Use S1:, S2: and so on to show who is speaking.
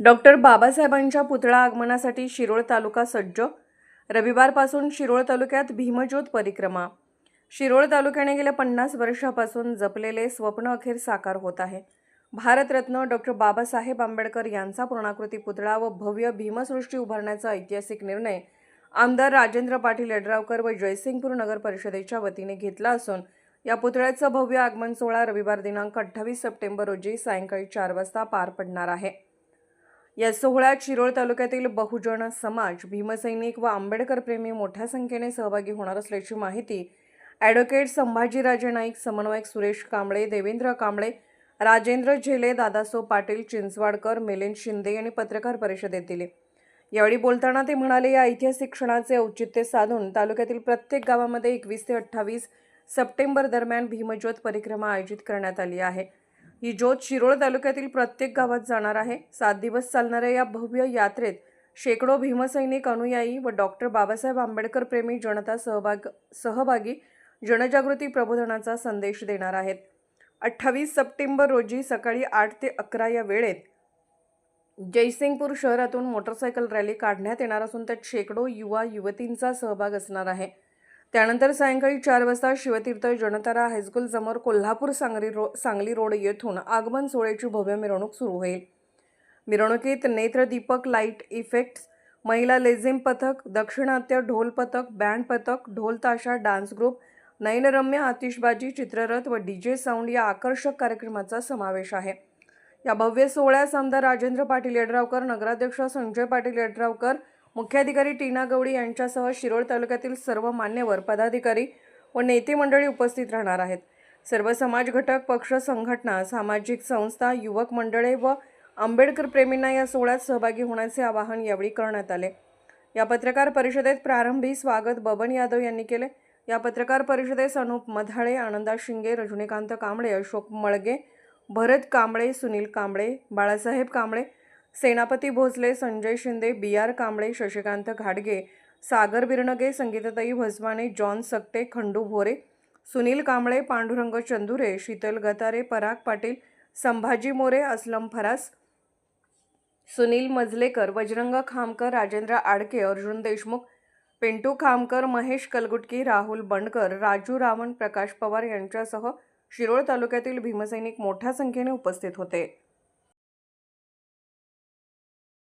S1: Doctor बाबासाहेबांच्या पुतळा आगमनासाठी शिरोळ तालुका सज्ज. रविवारपासून शिरोळ तालुक्यात भीमज्योत परिक्रमा. शिरोळ तालुक्याने गेल्या पन्नास वर्षापासून जपलेले स्वप्न अखेर साकार होत आहे. भारतरत्न डॉक्टर बाबासाहेब आंबेडकर यांचा पूर्णाकृती पुतळा व भव्य भीमसृष्टी उभारण्याचा ऐतिहासिक निर्णय आमदार राजेंद्र पाटील यड्रावकर व जयसिंगपूर नगर परिषदेच्या वतीने घेतला असून या पुतळ्याचं भव्य आगमन सोहळा रविवार दिनांक अठ्ठावीस सप्टेंबर रोजी सायंकाळी चार वाजता पार पडणार आहे. या सोहळ्यात शिरोळ तालुक्यातील बहुजन समाज भीमसैनिक व आंबेडकर प्रेमी मोठ्या संख्येने सहभागी होणार असल्याची माहिती ॲडव्होकेट संभाजीराजे नाईक समन्वयक सुरेश कांबळे देवेंद्र कांबळे राजेंद्र झेले दादासो पाटील चिंचवाडकर मिलिंद शिंदे यांनी पत्रकार परिषदेत दिली. यावेळी बोलताना ते म्हणाले या ऐतिहासिक क्षणाचे औचित्य साधून तालुक्यातील प्रत्येक गावामध्ये एकवीस ते अठ्ठावीस सप्टेंबर दरम्यान भीमज्योत परिक्रमा आयोजित करण्यात आली आहे. ही ज्योत शिरोळ तालुक्यातील प्रत्येक गावात जाणार आहे. सात दिवस चालणाऱ्या या भव्य यात्रेत शेकडो भीमसैनिक अनुयायी व डॉक्टर बाबासाहेब आंबेडकर प्रेमी जनता सहभाग सहभागी जनजागृती प्रबोधनाचा संदेश देणार आहेत. अठ्ठावीस सप्टेंबर रोजी सकाळी आठ ते अकरा या वेळेत जयसिंगपूर शहरातून मोटरसायकल रॅली काढण्यात येणार असून त्यात शेकडो युवा युवतींचा सहभाग असणार आहे. त्यानंतर सायंकाळी चार वाजता शिवतीर्थ जनतारा हायस्कूल समोर कोल्हापूर सांगली रो सांगली रोड येथून आगमन सोहळ्याची भव्य मिरवणूक सुरू होईल. मिरवणुकीत नेत्रदीपक लाइट इफेक्ट्स महिला लेझिम पथक दक्षिणात्य ढोल पथक बँड पथक ढोल ताशा डान्स ग्रुप नयनरम्य आतिषबाजी चित्ररथ व डीजे साऊंड या आकर्षक कार्यक्रमाचा समावेश आहे. या भव्य सोहळ्यास आमदार राजेंद्र पाटील यड्रावकर नगराध्यक्ष संजय पाटील यड्रावकर मुख्याधिकारी टीना गवडी यांच्यासह शिरोळ तालुक्यातील सर्व मान्यवर पदाधिकारी व नेते मंडळी उपस्थित राहणार आहेत. सर्व समाज घटक पक्ष संघटना सामाजिक संस्था युवक मंडळे व आंबेडकर प्रेमींना या सोहळ्यात सहभागी होण्याचे आवाहन यावेळी करण्यात आले. या पत्रकार परिषदेत प्रारंभी स्वागत बबन यादव यांनी केले. या पत्रकार परिषदेस अनुप मधाळे आनंदा शिंगे रजनीकांत कांबळे अशोक मळगे भरत कांबळे सुनील कांबळे बाळासाहेब कांबळे सेनापती भोसले संजय शिंदे बी आर कांबळे शशिकांत घाडगे सागर बिरनगे संगीताताई भसवाने जॉन सक्टे खंडू भोरे सुनील कांबळे पांडुरंग चंदुरे शीतल गतारे पराग पाटील संभाजी मोरे असलम फरास सुनील मजलेकर वजरंग खामकर राजेंद्र आडके अर्जुन देशमुख पिंटू खामकर महेश कलगुटकी राहुल बंडकर राजू रावण प्रकाश पवार यांच्यासह शिरोळ तालुक्यातील भीमसैनिक मोठ्या संख्येने उपस्थित होते.